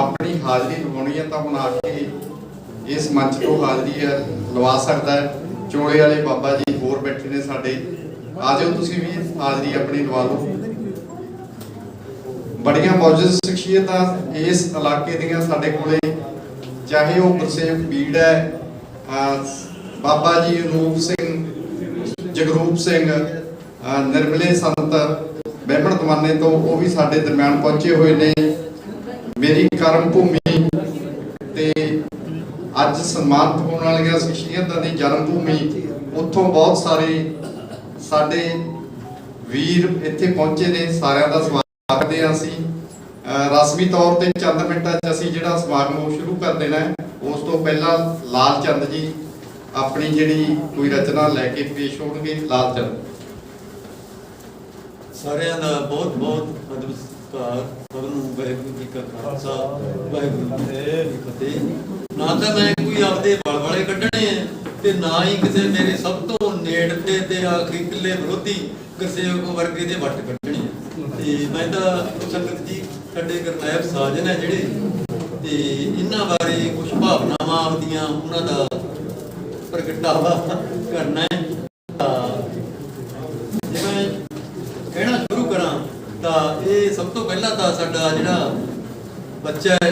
ਆਪਣੀ ਹਾਜ਼ਰੀ ਲਵਾਉਣੀ ਹੈ ਤਾਂ ਹੁਣ ਆ ਕੇ ਇਸ ਮੰਚ ਤੋਂ ਹਾਜ਼ਰੀ ਲਵਾ ਸਕਦਾ ਹੈ। ਚੋਲੇ ਵਾਲੇ ਬਾਬਾ ਜੀ ਹੋਰ ਬੈਠੇ ਨੇ ਸਾਡੇ। ਆ ਜਾਓ ਤੁਸੀਂ ਵੀ ਹਾਜ਼ਰੀ ਆਪਣੀ ਲਵਾ ਲਓ। ਬੜੀਆਂ ਮੌਜੂਦ ਸ਼ਖਸੀਅਤਾਂ ਇਸ ਇਲਾਕੇ ਦੀਆਂ ਸਾਡੇ ਕੋਲੇ। ਚਾਹੇ ਉਹ ਗੁਰਸੇਵ ਬੀੜ ਹੈ ਬਾਬਾ ਜੀ ਅਨੂਪ ਸਿੰਘ, ਜਗਰੂਪ ਸਿੰਘ ਨਿਰਮਲੇ ਸੰਤ, ਬਹਿਮਣ ਦਮਾਨੇ ਤੋਂ ਉਹ ਵੀ ਸਾਡੇ ਦਰਮਿਆਨ ਪਹੁੰਚੇ ਹੋਏ ਨੇ। ਮੇਰੀ ਕਰਮ ਭੂਮੀ ਤੇ ਅੱਜ ਸਨਮਾਨਿਤ ਹੋਣ ਵਾਲੀਆਂ ਸ਼ਖਸੀਅਤਾਂ ਦੀ ਜਨਮ ਭੂਮੀ, ਉੱਥੋਂ ਬਹੁਤ ਸਾਰੇ ਸਾਡੇ ਵੀਰ ਇੱਥੇ ਪਹੁੰਚੇ ਨੇ, ਸਾਰਿਆਂ ਦਾ ਸਵਾਗਤ ਕਰਦੇ ਹਾਂ ਅਸੀਂ। ਰਸਮੀ ਤੌਰ ਤੇ ਚੰਦ ਮਿੰਟਾਂ 'ਚ ਅਸੀਂ ਜਿਹੜਾ ਸਮਾਗਮ ਸ਼ੁਰੂ ਕਰ ਦੇਣਾ ਉਸ ਤੋਂ ਪਹਿਲਾਂ ਲਾਲ ਚੰਦ ਜੀ ਆਪਣੀ ਜਿਹੜੀ ਕੋਈ ਰਚਨਾ ਲੈ ਕੇ ਪੇਸ਼ ਹੋਣਗੇ, ਲਾਲ ਚੰਦ। ਸਾਰਿਆਂ ਦਾ ਬਹੁਤ ਬਹੁਤ ਅਦਬ ਸਤਿਕਾਰ ਸਭ ਨੂੰ ਵਾਹਿਗੁਰੂ ਜੀ ਕਾ ਖਾਲਸਾ, ਵਾਹਿਗੁਰੂ ਜੀ ਕੀ ਫਤਿਹ। ਨਾ ਤਾਂ ਮੈਂ ਕੋਈ ਆਪਦੇ ਵਲ ਕੱਢਣੇ ਆ ਤੇ ਨਾ ਹੀ ਕਿਸੇ ਮੇਰੇ ਸਭ ਤੋਂ ਨੇੜਤੇ ਤੇ ਆਖਰੀ ਕਿੱਲੇ ਵਿਰੋਧੀ ਗੁਰਸੇਵਕ ਵਰਗੇ ਦੇ ਵੱਟ ਕੱਢਣੇ ਆ ਤੇ ਮੈਂ ਤਾਂ ਸੰਗਤ ਜੀ, ਸਾਡੇ ਗੁਰਨਾਇਬ ਸਾਜਨ ਹੈ ਜਿਹੜੇ, ਤੇ ਇਹਨਾਂ ਬਾਰੇ ਕੁਝ ਭਾਵਨਾਵਾਂ ਆਪਦੀਆਂ ਉਹਨਾਂ ਦਾ ਪ੍ਰਗਟਾਵਾ ਕਰਨਾ ਹੈ ਤਾਂ ਜੇ ਮੈਂ ਕਹਿਣਾ ਸ਼ੁਰੂ ਕਰਾਂ ਤਾਂ ਇਹ ਸਭ ਤੋਂ ਪਹਿਲਾਂ ਤਾਂ ਸਾਡਾ ਜਿਹੜਾ ਬੱਚਾ ਹੈ,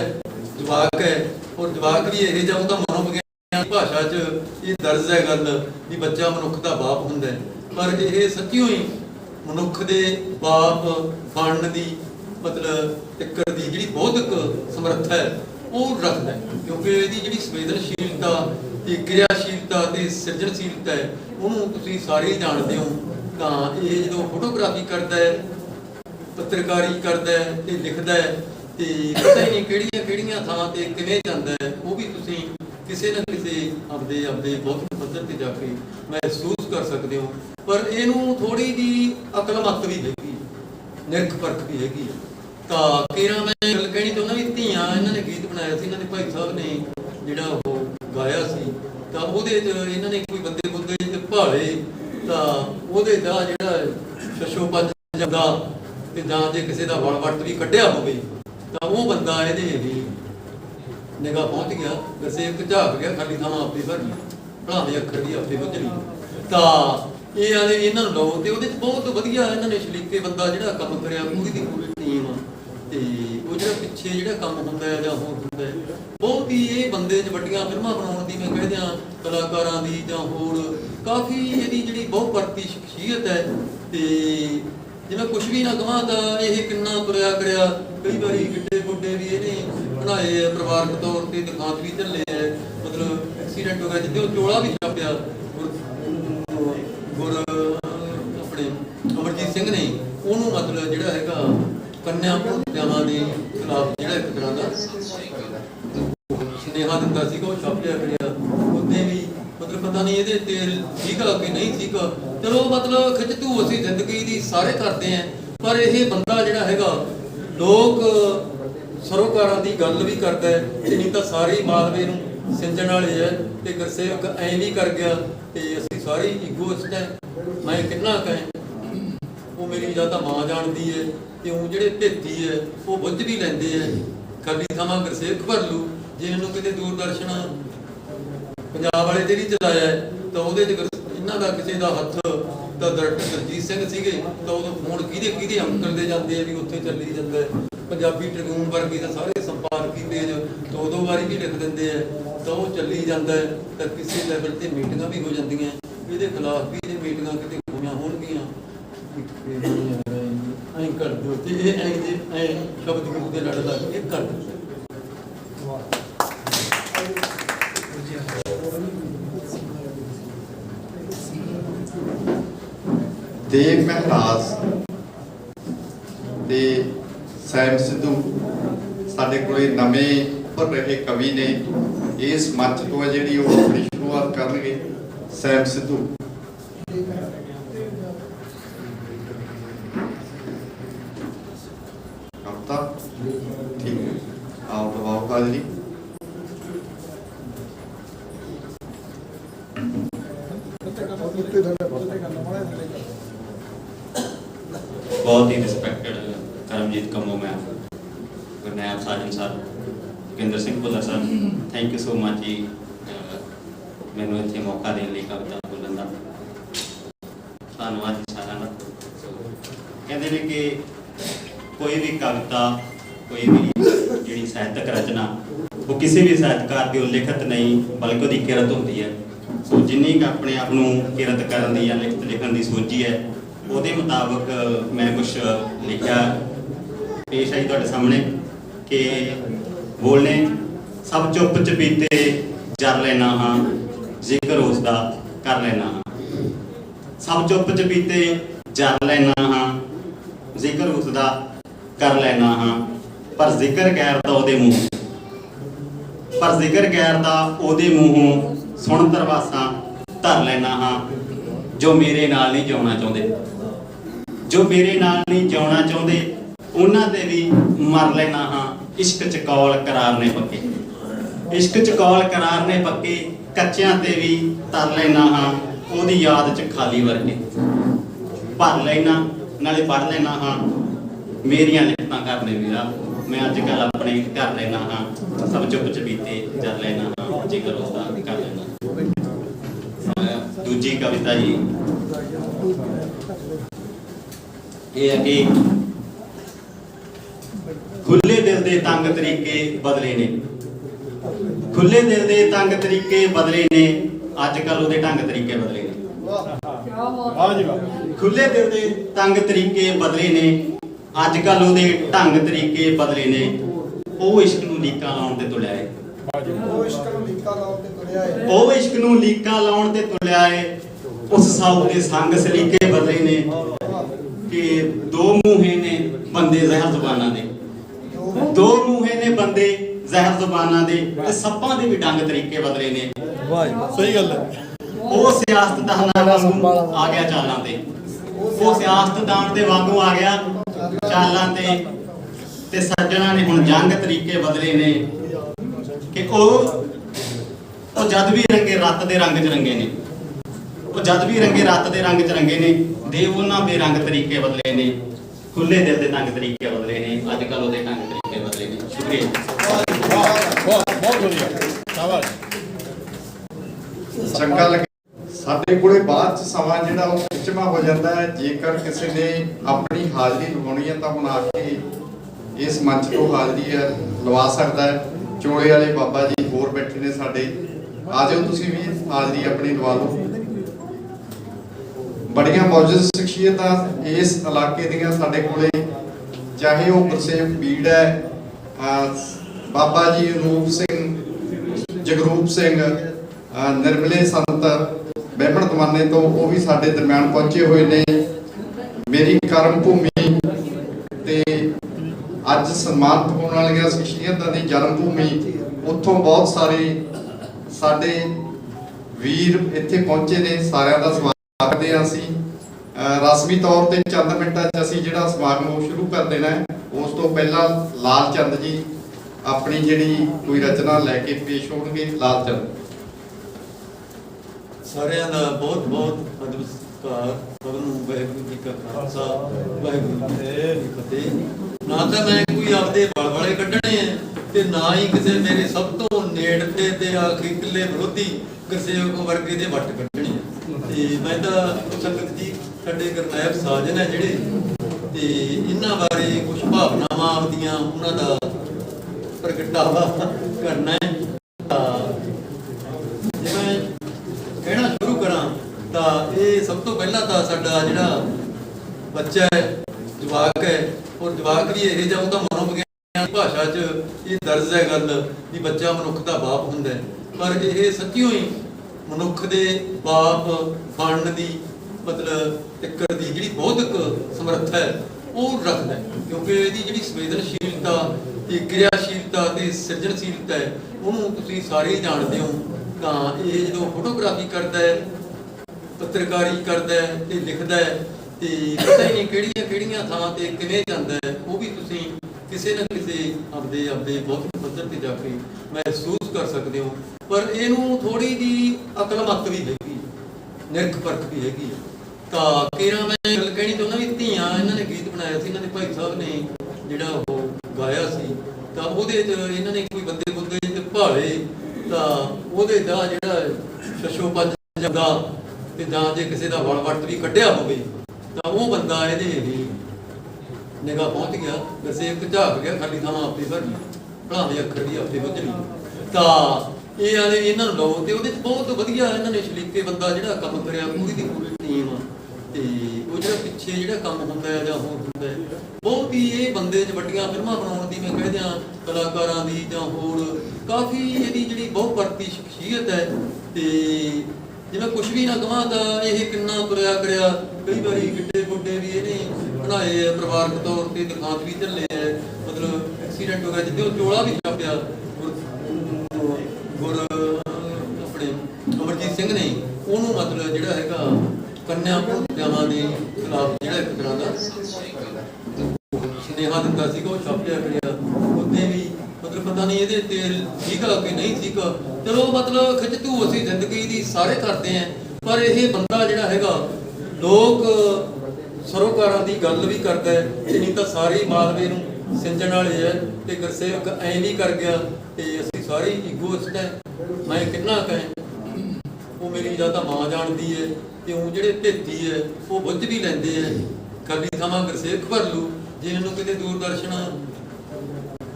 ਜਵਾਕ ਹੈ, ਔਰ ਜਵਾਕ ਵੀ ਇਹ ਜਿਹਾ ਉਹਦਾ ਮਨੋਵਿਗਿਆਨ ਭਾਸ਼ਾ 'ਚ ਇਹ ਦਰਜ ਹੈ ਗੱਲ ਵੀ ਬੱਚਾ ਮਨੁੱਖ ਦਾ ਬਾਪ ਹੁੰਦਾ ਹੈ। ਪਰ ਇਹ ਸੱਚਿਓ ਹੀ ਮਨੁੱਖ ਦੇ ਬਾਪ ਬਣਨ ਦੀ ਮਤਲਬ ਟਿੱਕਰ ਦੀ ਜਿਹੜੀ ਬੌਧਿਕ ਸਮਰੱਥਾ ਹੈ, ਉਹ ਰੱਖਦਾ ਕਿਉਂਕਿ ਇਹਦੀ ਜਿਹੜੀ ਸੰਵੇਦਨਸ਼ੀਲਤਾ ਤੇ ਕਿਰਿਆਸ਼ੀਲਤਾ ਤੇ ਸਿਰਜਣਸ਼ੀਲਤਾ ਹੈ, ਉਹਨੂੰ ਤੁਸੀਂ ਸਾਰੇ ਜਾਣਦੇ ਹੋ। ਤਾਂ ਇਹ ਜਦੋਂ ਫੋਟੋਗ੍ਰਾਫੀ ਕਰਦਾ ਹੈ ਪੱਤਰਕਾਰੀ ਕਰਦਾ ਹੈ ਤੇ ਲਿਖਦਾ ਹੈ ਤੇ ਪਤਾ ਹੀ ਨਹੀਂ ਕਿਹੜੀਆਂ ਕਿਹੜੀਆਂ ਥਾਂ ਤੇ ਕਿਵੇਂ ਜਾਂਦਾ ਹੈ, ਉਹ ਵੀ ਤੁਸੀਂ ਕਿਸੇ ਨਾ ਕਿਸੇ ਆਪਦੇ ਆਪਦੇ ਬਹੁਤ ਪੱਧਰ ਤੇ ਜਾ ਕੇ ਮਹਿਸੂਸ ਕਰ ਸਕਦੇ ਹੋ। ਪਰ ਇਹਨੂੰ ਥੋੜੀ ਜੀ ਅਕਲਮਤ ਵੀ ਹੈਗੀ ਨਿਰਖ ਪਰਖ ਵੀ ਹੈਗੀ ਤਾਂ ਕਿਰਾਂ ਮੈਂ ਗੱਲ ਕਹਿਣੀ ਚਾਹੁੰਦਾ ਵੀ ਧੀਆਂ ਇਹਨਾਂ ਨੇ ਗੀਤ ਬਣਾਇਆ ਸੀ, ਇਹਨਾਂ ਦੇ ਭਾਈ ਸਾਹਿਬ ਨੇ ਜਿਹੜਾ ਉਹ ਗਾਇਆ ਸੀ, ਤਾਂ ਉਹਦੇ 'ਚ ਇਹਨਾਂ ਨੇ ਕੋਈ ਬੰਦੇ ਬੁੱਦੇ ਤੇ ਭਾਲੇ, ਤਾਂ ਉਹਦੇ ਦਾ ਜਿਹੜਾ ਸ਼ਸ਼ੋ ਜਾਂਦਾ ਤੇ ਜਾਂ ਜੇ ਕਿਸੇ ਦਾ ਵੜ ਵੱਟ ਵੀ ਕੱਢਿਆ ਹੋਵੇ, ਤਾਂ ਉਹ ਬੰਦਾ ਇਹਦੇ ਵੀ ਨਿਗਾਹ ਪਹੁੰਚ ਗਿਆ ਗਰਸੇਵ ਝਾਕ ਗਿਆ ਖਾਲੀ ਥਾਂ ਆਪੇ ਭਰ ਭਲਾਵੇਂ ਅੱਖਰ ਵੀ ਆਪੇ ਬੁੱਝਣੀ ਤਾਂ ਇਹ ਆਲੇ ਇਹਨਾਂ ਨੂੰ ਲਓ ਤੇ ਉਹਦੇ ਚ ਬਹੁਤ ਵਧੀਆ ਇਹਨਾਂ ਨੇ ਸ਼ਲੀਕੇ ਬੰਦਾ ਜਿਹੜਾ ਕੰਮ ਕਰਿਆ ਪੂਰੀ ਦੀ ਪੂਰੀ ਟੀਮ ਤੇ ਉਹ ਜਿਹੜਾ ਪਿੱਛੇ ਜਿਹੜਾ ਕੰਮ ਹੁੰਦਾ ਹੈ ਜਾਂ ਹੋਰ ਹੁੰਦਾ ਹੈ, ਬਹੁਤ ਹੀ ਇਹ ਬੰਦੇ 'ਚ ਵੱਡੀਆਂ ਫਿਲਮਾਂ ਬਣਾਉਣ ਦੀ ਮੈਂ ਕਹਿ ਦਿਆਂ, ਕਲਾਕਾਰਾਂ ਦੀ ਜਾਂ ਹੋਰ, ਕਾਫੀ ਇਹਦੀ ਜਿਹੜੀ ਬਹੁਤ ਪਰਤੀ ਸ਼ਖਸੀਅਤ ਹੈ, ਤੇ ਜਿਵੇਂ ਕੁਝ ਵੀ ਨਾ ਕਹਾਂ ਤਾਂ ਇਹ ਕਿੰਨਾ ਤੁਰਿਆ ਕਰਿਆ ਕਈ ਵਾਰੀ ਗਿੱਟੇ ਗੋਡੇ ਵੀ ਇਹਨੇ ਬਣਾਏ ਆ, ਪਰਿਵਾਰਕ ਤੌਰ ਤੇ ਦੁਕਾਨ ਵੀ ਚੱਲੇ ਆ, ਮਤਲਬ ਐਕਸੀਡੈਂਟ ਹੋ ਗਿਆ ਜਿੱਤੇ ਉਹ ਚੋਲਾ ਵੀ ਛਾਪਿਆ, ਗੁਰ ਆਪਣੇ ਅਮਰਜੀਤ ਸਿੰਘ ਨੇ, ਉਹਨੂੰ ਮਤਲਬ ਜਿਹੜਾ ਹੈਗਾ ਕੰਨਿਆ ਭੁੱਟਿਆਵਾਂ ਦੇ ਖਿਲਾਫ ਜਿਹੜਾ ਇੱਕ ਤਰ੍ਹਾਂ ਦਾ ਸੁਨੇਹਾ ਦਿੱਤਾ ਸੀਗਾ, ਉਹ ਛਾਪਿਆ ਕਰਿਆ ਉਹਦੇ ਵੀ ਮਤਲਬ ਪਤਾ ਨਹੀਂ ਇਹਦੇ ਤੇਲ ਸੀਗਾ ਕਿ ਨਹੀਂ ਸੀਗਾ ਚਲੋ ਮਤਲਬ ਖਿੱਚ ਤੂੰ ਅਸੀਂ ਜ਼ਿੰਦਗੀ ਦੀ, ਸਾਰੇ ਕਰਦੇ ਆਂ। ਪਰ ਇਹ ਬੰਦਾ ਜਿਹੜਾ ਹੈਗਾ, ਲੋਕ ਸਰੋਕਾਰਾਂ ਦੀ ਗੱਲ ਵੀ ਕਰਦਾ ਹੈ। ਨਹੀਂ ਤਾਂ ਸਾਰੇ ਮਾਲਵੇ ਨੂੰ ਸਿੰਜਣ ਵਾਲੇ ਹੈ ਤੇ ਗੁਰਸੇਵਕ ਐਂ ਵੀ ਕਰ ਗਿਆ ਤੇ ਅਸੀਂ ਸਾਰੇ ਈਗੋਇਸਟ ਹੈ ਮੈਂ ਕਿੰਨਾ ਕਹਾਂ ਉਹ ਮੇਰੀ ਜਾਂ ਮਾਂ ਜਾਣਦੀ ਹੈ ਤੇ ਉਹ ਜਿਹੜੇ ਭੇਤੀ ਹੈ, ਉਹ ਬੁੱਝ ਵੀ ਲੈਂਦੇ ਹੈ ਕਦੀ ਥਾਵਾਂ ਗੁਰਸੇਵਕ ਭਰ ਲੂ, ਜੇ ਇਹਨੂੰ ਕਿਤੇ ਦੂਰਦਰਸ਼ਨ ਪੰਜਾਬ ਵਾਲੇ ਤੇ ਨਹੀਂ ਚਲਾਇਆ ਤਾਂ ਉਹਦੇ ਚ ਇਹਨਾਂ ਦਾ ਕਿਸੇ ਦਾ ਹੱਥ ਤਾਂ ਡਾਇਰੈਕਟਰ ਸਿੰਘ ਸੀਗੇ, ਤਾਂ ਉਦੋਂ ਫੋਨ ਕਿਹਦੇ ਕਿਹਦੇ ਅੰਕਲ ਦੇ ਜਾਂਦੇ ਆ ਵੀ ਉੱਥੇ ਚੱਲੀ ਜਾਂਦਾ ਪੰਜਾਬੀ ਟ੍ਰਿਬਿਊਨ ਵਰਗੀ ਤਾਂ ਸਾਰੇ ਸੰਪਾਦਕੀ ਪੇਜ ਦੋ ਦੋ ਵਾਰੀ ਵੀ ਲਿਖ ਦਿੰਦੇ ਆ, ਤਾਂ ਉਹ ਚੱਲੀ ਜਾਂਦਾ ਹੈ, ਤਾਂ ਕਿਸੇ ਲੈਵਲ ਤੇ ਮੀਟਿੰਗਾਂ ਵੀ ਹੋ ਜਾਂਦੀਆਂ ਇਹਦੇ ਖਿਲਾਫ ਵੀ ਇਹ ਮੀਟਿੰਗਾਂ ਕਿਤੇ ਹੋਈਆਂ ਹੋਣਗੀਆਂ। ਐਂ ਕਰ ਦਿਓ ਤੇ ਇਹ ਐਂ ਸ਼ਬਦ ਗੁਰੂ ਦੇ ਲੜ ਕਰ ਦਿਓ। ਦੇਵ ਮਹਿਰਾਜ ਤੇ ਸੈਮ ਸਿੱਧੂ ਸਾਡੇ ਕੋਲੇ ਨਵੇਂ ਉੱਭਰ ਰਹੇ ਕਵੀ ਨੇ, ਇਸ ਮੰਚ ਤੋਂ ਹੈ ਜਿਹੜੀ ਉਹ ਆਪਣੀ ਸ਼ੁਰੂਆਤ ਕਰਨਗੇ ਸੈਮ ਸਿੱਧੂ। ਹਫਤਾ ਠੀਕ ਹੈ। ਆਓ ਦਬਾਓ ਹਾਜ਼ਰੀ ਬਹੁਤ ਹੀ respected Karamjit Kammo ma'am Gurnam Sajan sir Sukhinder Singh Bhullar sir thank you so much ji ਮੈਨੂੰ ਇੱਥੇ ਮੌਕਾ ਦੇਣ ਲਈ ਕਵਿਤਾ ਬੋਲਣ ਦਾ। ਧੰਨਵਾਦ ਜੀ ਸਾਰਿਆਂ ਦਾ। ਕਹਿੰਦੇ ਨੇ ਕਿ ਕੋਈ ਵੀ ਕਵਿਤਾ, ਕੋਈ ਵੀ ਜਿਹੜੀ ਸਾਹਿਤਕ ਰਚਨਾ, ਉਹ ਕਿਸੇ ਵੀ ਸਾਹਿਤਕਾਰ ਦੀ ਉਲੇਖਤ ਨਹੀਂ, ਬਲਕਿ ਉਹਦੀ ਕਿਰਤ ਹੁੰਦੀ ਹੈ। ਸੋ ਜਿੰਨੀ ਕੁ ਆਪਣੇ ਆਪ ਨੂੰ ਕਿਰਤ ਕਰਨ ਦੀ ਜਾਂ ਲਿਖਤ ਲਿਖਣ ਦੀ ਸੋਚੀ ਹੈ ਉਹਦੇ ਮੁਤਾਬਕ ਮੈਂ ਕੁਝ ਲਿਖਿਆ। ਪੇਸ਼ ਆਈ ਤੁਹਾਡੇ ਸਾਹਮਣੇ ਕਿ ਬੋਲਨੇ ਸਭ ਚੁੱਪ ਚਪੀਤੇ ਜਰ ਲੈਣਾ ਹਾਂ, ਜ਼ਿਕਰ ਉਸ ਦਾ ਕਰ ਲੈਣਾ ਹਾਂ। ਸਭ ਚੁੱਪ ਚਪੀਤੇ ਜਰ ਲੈਣਾ ਹਾਂ, ਜ਼ਿਕਰ ਉਸ ਦਾ ਕਰ ਲੈਣਾ ਹਾਂ। ਪਰ ਜ਼ਿਕਰ ਗੈਰ ਦਾ ਉਹਦੇ ਮੂੰਹ। ਪਰ ਜ਼ਿਕਰ ਗੈਰ ਦਾ ਉਹਦੇ ਮੂੰਹੋਂ ਸੁਣ ਦਰਵਾਸਾਂ ਧਰ ਲੈਣਾ ਹਾਂ, ਜੋ ਮੇਰੇ ਨਾਲ ਨਹੀਂ ਜਿਉਣਾ ਚਾਹੁੰਦੇ। ਜੋ ਮੇਰੇ ਨਾਲ ਨਹੀਂ ਜਿਉਣਾ ਚਾਹੁੰਦੇ, ਉਹਨਾਂ ਤੇ ਵੀ ਮਰ ਲੈਣਾ ਹਾਂ। ਇਸ਼ਕ ਚ ਕੌਲ ਕਰਾਰ ਨੇ ਪੱਕੇ। ਇਸ਼ਕ ਚ ਕੌਲ ਕਰਾਰ ਨੇ ਪੱਕੇ, ਕੱਚਿਆਂ ਤੇ ਵੀ ਤਰ ਲੈਣਾ ਹਾਂ। ਉਹਦੀ ਯਾਦ ਚ ਖਾਲੀ ਵਰਗੇ। ਭਰ ਲੈਣਾ, ਨਾਲੇ ਪੜ ਲੈਣਾ ਹਾਂ। ਮੇਰੀਆਂ ਲਿਖਤਾਂ ਕਰਨੇ ਵੀਰਾ। ਮੈਂ ਅੱਜ ਕੱਲ ਆਪਣੇ ਕਰ ਲੈਣਾ ਹਾਂ। ਸਭ ਚੁੱਪ ਚਪੀਤੇ ਜਰ ਲੈਣਾ ਹਾਂ। ਜਿਕਰ ਉਸਦਾ ਕਰ ਲੈਣਾ। ਦੂਜੀ ਕਵਿਤਾ ਜੀ। ਇਹ ਹੈ ਕਿ ਖੁੱਲੇ ਦਿਲ ਦੇ ਤੰਗ ਤਰੀਕੇ ਬਦਲੇ ਨੇ। ਖੁੱਲੇ ਦਿਲ ਦੇ ਤੰਗ ਤਰੀਕੇ ਬਦਲੇ ਨੇ ਅੱਜ ਕੱਲ ਉਹਦੇ ਢੰਗ ਤਰੀਕੇ ਬਦਲੇ ਨੇ। ਖੁੱਲੇ ਦਿਲ ਦੇ ਤੰਗ ਤਰੀਕੇ ਬਦਲੇ ਨੇ ਅੱਜ ਕੱਲ ਉਹਦੇ ਢੰਗ ਤਰੀਕੇ ਬਦਲੇ ਨੇ। ਉਹ ਇਸ਼ਕ ਨੂੰ ਲੀਕਾਂ ਲਾਉਣ ਤੇ ਤੁਲਿਆ ਏ। ਉਹ ਇਸ਼ਕ ਨੂੰ ਲੀਕਾ ਲਾਉਣ ਤੇ ਤੁਰਿਆ ਏ। ਉਹ ਇਸ਼ਕ ਨੂੰ ਲੀਕਾਂ ਲਾਉਣ ਤੇ ਤੁਲਿਆ ਏ। ਉਸ ਸਾਊ ਦੇ ਸੰਗ ਸਲੀਕੇ ਬਦਲੇ ਨੇ। ਕਿ ਦੋ ਮੂੰਹੇ ਨੇ ਬੰਦੇ ਜ਼ਹਿਰ ਜ਼ੁਬਾਨਾਂ ਦੇ। ਦੋ ਮੂੰਹੇ ਨੇ ਬੰਦੇ ਜ਼ਹਿਰ ਜ਼ੁਬਾਨਾਂ ਦੇ ਤੇ ਸੱਪਾਂ ਦੇ ਵੀ ਡੰਗ ਤਰੀਕੇ ਬਦਲੇ ਨੇ। ਸਹੀ ਗੱਲ ਹੈ। ਉਹ ਸਿਆਸਤਦਾਨਾਂ ਵਾਂਗੂ ਆ ਗਿਆ ਚਾਲਾਂ ਤੇ। ਉਹ ਸਿਆਸਤਦਾਨ ਦੇ ਵਾਂਗੂ ਆ ਗਿਆ ਚਾਲਾਂ ਤੇ ਤੇ ਸੱਜਣਾ ਨੇ ਹੁਣ ਜੰਗ ਤਰੀਕੇ ਬਦਲੇ ਨੇ। ਕਿ ਉਹ ਉਹ ਜਦ ਵੀ ਰੰਗੇ ਰੱਤ ਦੇ ਰੰਗ 'ਚ ਰੰਗੇ ਨੇ। ਉਹ ਜਦ ਵੀ ਰੰਗੇ, ਰੱਤ ਦੇ ਰੰਗ 'ਚ ਰੰਗੇ ਨੇ, ਦੇਵ ਉਹਨਾਂ ਬੇਰੰਗ ਤਰੀਕੇ ਬਦਲੇ ਨੇ ਖੁੱਲੇ ਦਿਲ ਦੇ ਤੰਗ ਤਰੀਕੇ ਬਦਲੇ ਨੇ ਅੱਜ ਕੱਲ ਉਹਦੇ ਤੰਗ ਤਰੀਕੇ ਬਦਲੇ ਨੇ। ਸ਼ੁਕਰੀਆ ਬਹੁਤ ਬਹੁਤ ਵਧੀਆ ਸ਼ਾਬਾਸ਼ ਚੰਗਾ ਲੱਗੇ। ਸਾਡੇ ਕੋਲੇ ਬਾਅਦ ਚ ਸਮਾਂ ਜਿਹੜਾ ਉਹ ਖਿੱਚਵਾਂ ਹੋ ਜਾਂਦਾ ਹੈ। ਜੇਕਰ ਕਿਸੇ ਨੇ ਆਪਣੀ ਹਾਜ਼ਰੀ ਲਵਾਉਣੀ ਹੈ ਤਾਂ ਹੁਣ ਆ ਕੇ ਇਸ ਮੰਚ ਤੋਂ ਹਾਜ਼ਰੀ ਹੈ ਲਵਾ ਸਕਦਾ ਹੈ। ਚੋਲੇ ਵਾਲੇ ਬਾਬਾ ਜੀ ਹੋਰ ਬੈਠੇ ਨੇ ਸਾਡੇ। ਆ ਜਾਓ ਤੁਸੀਂ ਵੀ ਹਾਜ਼ਰੀ ਆਪਣੀ ਲਵਾ ਲਓ। ਬੜੀਆਂ ਮੌਜੂਦ ਸ਼ਖਸੀਅਤਾਂ ਇਸ ਇਲਾਕੇ ਦੀਆਂ ਸਾਡੇ ਕੋਲੇ ਚਾਹੇ ਉਹ ਗੁਰਸੇਵ ਬੀੜ ਹੈ ਬਾਬਾ ਜੀ ਰੂਪ ਸਿੰਘ, ਜਗਰੂਪ ਸਿੰਘ ਨਿਰਮਲੇ ਸੰਤ, ਬਹਿਮਣ ਦਵਾਨੇ ਤੋਂ ਉਹ ਵੀ ਸਾਡੇ ਦਰਮਿਆਨ ਪਹੁੰਚੇ ਹੋਏ ਨੇ। ਮੇਰੀ ਕਰਮ ਭੂਮੀ ਤੇ ਅੱਜ ਸਨਮਾਨਿਤ ਹੋਣ ਵਾਲੀਆਂ ਸ਼ਖਸੀਅਤਾਂ ਦੀ ਜਨਮ ਭੂਮੀ, ਉੱਥੋਂ ਬਹੁਤ ਸਾਰੇ ਸਾਡੇ ਵੀਰ ਇੱਥੇ ਪਹੁੰਚੇ ਨੇ, ਸਾਰਿਆਂ ਦਾ ਸਵਾਗਤ ਕਰਦੇ ਹਾਂ ਅਸੀਂ, ਅਹ, ਰਸਮੀ ਤੌਰ ਤੇ ਚੰਦ ਮਿੰਟਾਂ 'ਚ ਅਸੀਂ ਜਿਹੜਾ ਸਮਾਗਮ ਉਹ ਸ਼ੁਰੂ ਕਰ ਦੇਣਾ ਹੈ। ਉਸ ਤੋਂ ਪਹਿਲਾਂ ਲਾਲ ਚੰਦ ਜੀ ਆਪਣੀ ਜਿਹੜੀ ਕੋਈ ਰਚਨਾ ਲੈ ਕੇ ਪੇਸ਼ ਹੋਣਗੇ, ਲਾਲ ਚੰਦ। ਸਾਰਿਆਂ ਦਾ ਬਹੁਤ ਬਹੁਤ ਅਦਬ ਸਤਿਕਾਰ ਸਭ ਨੂੰ ਵਾਹਿਗੁਰੂ ਜੀ ਕਾ ਖਾਲਸਾ, ਵਾਹਿਗੁਰੂ ਜੀ ਕੀ ਫਤਿਹ। ਨਾ ਤਾਂ ਮੈਂ ਕੋਈ ਆਪਦੇ ਵਲ ਵਾਲੇ ਕੱਢਣੇ ਆ ਤੇ ਨਾ ਹੀ ਕਿਸੇ ਮੇਰੇ ਸਭ ਤੋਂ ਨੇੜਤੇ ਤੇ ਆਖਿਰਲੇ ਵਿਰੋਧੀ ਗੁਰਸੇਵਕ ਵਰਗੇ ਦੇ ਵੱਟ ਕੱਢਣੇ। ਆ ਤੇ ਮੈਂ ਤਾਂ ਸੰਗਤ ਜੀ, ਸਾਡੇ ਗੁਰਨਾਇਬ ਸਾਜਨ ਹੈ ਜਿਹੜੇ, ਤੇ ਇਹਨਾਂ ਬਾਰੇ ਕੁਝ ਭਾਵਨਾਵਾਂ ਆਪਦੀਆਂ ਉਹਨਾਂ ਦਾ ਪ੍ਰਗਟਾਵਾ ਕਰਨਾ ਹੈ। ਤਾਂ ਜੇ ਮੈਂ ਕਹਿਣਾ ਸ਼ੁਰੂ ਕਰਾਂ, ਤਾਂ ਇਹ ਸਭ ਤੋਂ ਪਹਿਲਾਂ ਤਾਂ ਸਾਡਾ ਜਿਹੜਾ ਬੱਚਾ ਹੈ, ਜਵਾਕ ਹੈ, ਔਰ ਜਵਾਕ ਵੀ ਇਹ ਜਿਹਾ ਉਹਦਾ ਮਨੋਵਿਗਿਆਨ ਭਾਸ਼ਾ 'ਚ ਇਹ ਦਰਜ ਹੈ ਗੱਲ ਵੀ ਬੱਚਾ ਮਨੁੱਖ ਦਾ ਬਾਪ ਹੁੰਦਾ ਹੈ। ਪਰ ਇਹ ਸੱਚਿਓ ਹੀ ਮਨੁੱਖ ਦੇ ਬਾਪ ਬਣਨ ਦੀ ਮਤਲਬ ਟਿੱਕਰ ਦੀ ਜਿਹੜੀ ਬੌਧਿਕ ਸਮਰੱਥਾ ਹੈ, ਉਹ ਰੱਖਦਾ ਕਿਉਂਕਿ ਇਹਦੀ ਜਿਹੜੀ ਸੰਵੇਦਨਸ਼ੀਲਤਾ ਤੇ ਕਿਰਿਆਸ਼ੀਲਤਾ ਤੇ ਸਿਰਜਣਸ਼ੀਲਤਾ ਹੈ, ਉਹਨੂੰ ਤੁਸੀਂ ਸਾਰੇ ਜਾਣਦੇ ਹੋ। ਤਾਂ ਇਹ ਜਦੋਂ ਫੋਟੋਗ੍ਰਾਫੀ ਕਰਦਾ ਹੈ, ਪੱਤਰਕਾਰੀ ਕਰਦਾ ਹੈ ਤੇ ਲਿਖਦਾ ਹੈ, ਤੇ ਪਤਾ ਹੀ ਨਹੀਂ ਕਿਹੜੀਆਂ ਕਿਹੜੀਆਂ ਥਾਂ ਤੇ ਕਿਵੇਂ ਜਾਂਦਾ ਹੈ, ਉਹ ਵੀ ਤੁਸੀਂ ਕਿਸੇ ਨਾ ਕਿਸੇ ਆਪਦੇ ਆਪਦੇ ਬਹੁਤ ਪੱਧਰ ਤੇ ਜਾ ਕੇ ਮਹਿਸੂਸ ਕਰ ਸਕਦੇ ਹੋ, ਪਰ ਇਹਨੂੰ ਥੋੜੀ ਜੀ ਅਕਲਮਤ ਵੀ ਹੈਗੀ ਨਿਰਖ ਪਰਖ ਵੀ ਹੈਗੀ ਤਾਂ ਕਿਹੜਾ ਮੈਂ ਗੱਲ ਕਹਿਣੀ ਚਾਹੁੰਦਾ ਵੀ ਧੀਆਂ ਇਹਨਾਂ ਨੇ ਗੀਤ ਬਣਾਇਆ ਸੀ, ਇਹਨਾਂ ਦੇ ਭਾਈ ਸਾਹਿਬ ਨੇ ਜਿਹੜਾ ਉਹ ਗਾਇਆ ਸੀ, ਤਾਂ ਉਹਦੇ 'ਚ ਇਹਨਾਂ ਨੇ ਕੋਈ ਬੰਦੇ ਬੁੱਦੇ ਤੇ ਭਾਲੇ, ਤਾਂ ਉਹਦੇ ਦਾ ਜਿਹੜਾ ਸ਼ਸ਼ੋ ਪੰਜ ਜਾਂਦਾ ਤੇ ਜਾਂ ਜੇ ਕਿਸੇ ਦਾ ਵਲ ਵਟ ਵੀ ਕੱਢਿਆ ਹੋਵੇ, ਤਾਂ ਉਹ ਬੰਦਾ ਇਹਦੇ ਵੀ ਨਿਗਾਹ ਪਹੁੰਚ ਗਿਆ ਵੈਸੇ ਇੱਕ ਝਾਕ ਗਿਆ, ਖਾਲੀ ਥਾਂ ਆਪੇ ਭਰਨੀ ਪੜਾਵੇਂ ਅੱਖਰ ਦੀ ਆਪੇ ਬੁੱਝਣੀ ਤਾਂ ਇਹ ਆਲੇ ਇਹਨਾਂ ਨੂੰ ਲਓ ਤੇ ਉਹਦੇ ਚ ਬਹੁਤ ਵਧੀਆ ਇਹਨਾਂ ਨੇ ਸ਼ਲੀਕੇ ਬੰਦਾ ਜਿਹੜਾ ਕੰਮ ਕਰਿਆ, ਪੂਰੀ ਦੀ ਪੂਰੀ ਟੀਮ ਤੇ ਉਹ ਜਿਹੜਾ ਪਿੱਛੇ ਜਿਹੜਾ ਕੰਮ ਹੁੰਦਾ ਹੈ ਜਾਂ ਹੋਰ ਹੁੰਦਾ ਹੈ, ਬਹੁਤ ਹੀ ਇਹ ਬੰਦੇ ਚ ਵੱਡੀਆਂ ਫਿਲਮਾਂ ਬਣਾਉਣ ਦੀ ਮੈਂ ਕਹਿ ਦਿਆਂ, ਕਲਾਕਾਰਾਂ ਦੀ ਜਾਂ ਹੋਰ, ਕਾਫੀ ਇਹਦੀ ਜਿਹੜੀ ਬਹੁਤ ਵਰਤੀ ਸ਼ਖਸੀਅਤ ਹੈ। ਤੇ ਜਿਵੇਂ ਕੁਝ ਵੀ ਨਾ ਕਹਾਂ ਤਾਂ ਇਹ ਕਿੰਨਾ ਤੁਰਿਆ ਕਰਿਆ ਕਈ ਵਾਰੀ ਗਿੱਟੇ ਗੁੱਡੇ ਵੀ ਇਹਨੇ ਬਣਾਏ ਆ ਪਰਿਵਾਰਕ ਤੌਰ ਤੇ ਦੁਕਾਨ ਵੀ ਝੱਲੇ ਆ। ਮਤਲਬ ਐਕਸੀਡੈਂਟ ਹੋ ਗਿਆ ਜਿੱਦੇ ਉਹ ਚੋਲਾ ਵੀ ਛਾਪਿਆ ਗੁਰ ਆਪਣੇ ਅਮਰਜੀਤ ਸਿੰਘ ਨੇ ਉਹਨੂੰ ਮਤਲਬ ਜਿਹੜਾ ਹੈਗਾ ਕੰਨਿਆ ਭੂਤਿਆਵਾਂ ਦੇ ਖਿਲਾਫ ਜਿਹੜਾ ਇੱਕ ਤਰ੍ਹਾਂ ਦਾ ਸੁਨੇਹਾ ਦਿੱਤਾ ਸੀਗਾ, ਉਹ ਛਾਪਿਆ ਕਰਿਆ ਉਹਦੇ ਵੀ ਮਤਲਬ ਪਤਾ ਨਹੀਂ ਇਹਦੇ ਤੇ ਸੀਗਾ ਕਿ ਨਹੀਂ ਸੀਗਾ ਚਲੋ ਮਤਲਬ ਖਿੱਚ ਅਸੀਂ ਜ਼ਿੰਦਗੀ ਦੀ ਸਾਰੇ ਕਰਦੇ ਆਂ, ਪਰ ਇਹ ਬੰਦਾ ਜਿਹੜਾ ਹੈਗਾ, ਲੋਕ ਸਰੋਕਾਰਾਂ ਦੀ ਗੱਲ ਵੀ ਕਰਦਾ ਹੈ। ਤੇ ਨਹੀਂ ਤਾਂ ਸਾਰੇ ਮਾਲਵੇ ਨੂੰ ਸਿੰਜਣ ਵਾਲੇ ਹੈ ਤੇ ਗੁਰਸੇਵਕ ਐਂ ਵੀ ਕਰ ਗਿਆ ਤੇ ਅਸੀਂ ਸਾਰੀ ਇਗੋਇਸਟ ਹੈ। ਮੈਂ ਕਿੰਨਾ ਕਹਾਂ ਉਹ ਮੇਰੀ ਜਾਂ ਤਾਂ ਮਾਂ ਜਾਣਦੀ ਹੈ ਤੇ ਉਹ ਜਿਹੜੇ ਭੇਤੀ ਹੈ ਉਹ ਬੁੱਝ ਵੀ ਲੈਂਦੇ ਹੈ। ਖਾਲੀ ਥਾਵਾਂ ਗੁਰਸੇਵਕ ਭਰ ਲੂ ਜੇ ਇਹਨੂੰ ਕਿਤੇ ਦੂਰਦਰਸ਼ਨ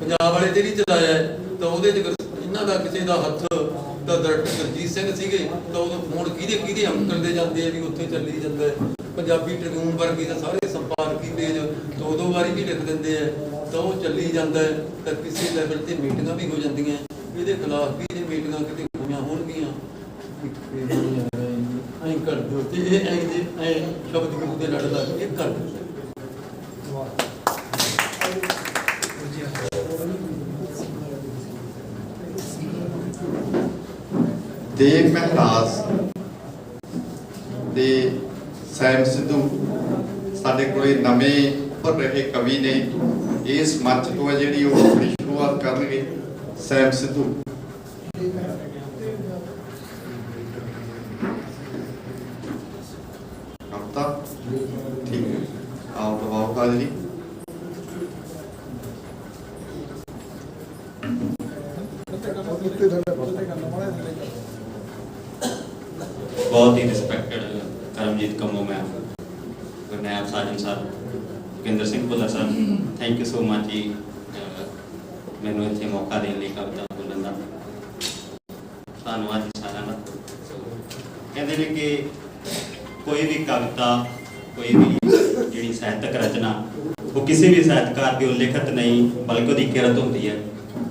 ਪੰਜਾਬ ਵਾਲੇ ਤੇ ਨਹੀਂ ਚਲਾਇਆ ਤਾਂ ਉਹਦੇ ਚ ਇਹਨਾਂ ਦਾ ਕਿਸੇ ਦਾ ਹੱਥ ਤਾਂ ਡਾਇਰੈਕਟਰ ਗੁਰਜੀਤ ਸਿੰਘ ਸੀਗੇ ਤਾਂ ਉਦੋਂ ਫੋਨ ਕਿਹਦੇ ਕਿਹਦੇ ਅੰਕਲ ਦੇ ਜਾਂਦੇ ਆ ਵੀ ਉੱਥੇ ਚੱਲੀ ਜਾਂਦਾ ਹੈ। ਪੰਜਾਬੀ ਟ੍ਰਿਬਿਊਨ ਵਰਗੀ ਤਾਂ ਸਾਰੇ ਸੰਪਾਦਕੀ ਪੇਜ ਦੋ ਦੋ ਵਾਰੀ ਵੀ ਲਿਖ ਦਿੰਦੇ ਆ ਤਾਂ ਉਹ ਚੱਲੀ ਜਾਂਦਾ ਹੈ, ਤਾਂ ਕਿਸੇ ਲੈਵਲ ਤੇ ਮੀਟਿੰਗਾਂ ਵੀ ਹੋ ਜਾਂਦੀਆਂ ਇਹਦੇ ਖਿਲਾਫ ਵੀ ਇਹ ਮੀਟਿੰਗਾਂ ਕਿਤੇ ਹੋਈਆਂ ਹੋਣਗੀਆਂ। ਐਂ ਕਰ ਦਿਓ ਤੇ ਇਹ ਐਂ ਦੇ ਐਂ ਸ਼ਬਦ ਗੁਰੂ ਦੇ ਲੜ ਲਾ ਕੇ ਕਰ ਦਿਓ। ਦੇਵ ਮਹਿਰਾਜ ਦੇ ਸੈਮ ਸਿੱਧੂ ਸਾਡੇ ਕੋਲੇ ਨਵੇਂ ਭਰ ਰਹੇ ਕਵੀ ਨੇ। ਇਸ ਮੰਚ ਤੋਂ ਹੈ ਜਿਹੜੀ ਉਹ ਆਪਣੀ ਸ਼ੁਰੂਆਤ ਕਰਨਗੇ। ਸੈਮ ਸਿੱਧੂ ਹਫਤਾ ਠੀਕ ਹੈ ਆਓ ਦਬਾਓ ਹਾਜ਼ਰੀ ਉੱਤੇ ਥੱਲੇ ਉੱਤੇ ਕਰਨਾ ਮਾੜਾ ਥੱਲੇ ਕਰ ਬਹੁਤ ਹੀ ਰਿਸਪੈਕਟਡ ਕਰਮਜੀਤ ਕੰਮੋ ਮੈਮ ਗੁਰਨੈਬ ਸਾਜਨ ਸਾਹਿਬ ਕੇਂਦਰ Singh Bhullar Sahib thank you so much ji uh ਮੈਨੂੰ ਇੱਥੇ ਮੌਕਾ ਦੇਣ ਲਈ ਕਵਿਤਾ ਬੋਲਣ ਦਾ। ਧੰਨਵਾਦ ਜੀ ਸਾਰਿਆਂ ਦਾ। ਕਹਿੰਦੇ ਨੇ ਕਿ ਕੋਈ ਵੀ ਕਵਿਤਾ, ਕੋਈ ਵੀ ਜਿਹੜੀ ਸਾਹਿਤਕ ਰਚਨਾ, ਉਹ ਕਿਸੇ ਵੀ ਸਾਹਿਤਕਾਰ ਦੀ ਉਲੇਖਤ ਨਹੀਂ, ਬਲਕਿ ਉਹਦੀ ਕਿਰਤ ਹੁੰਦੀ ਹੈ।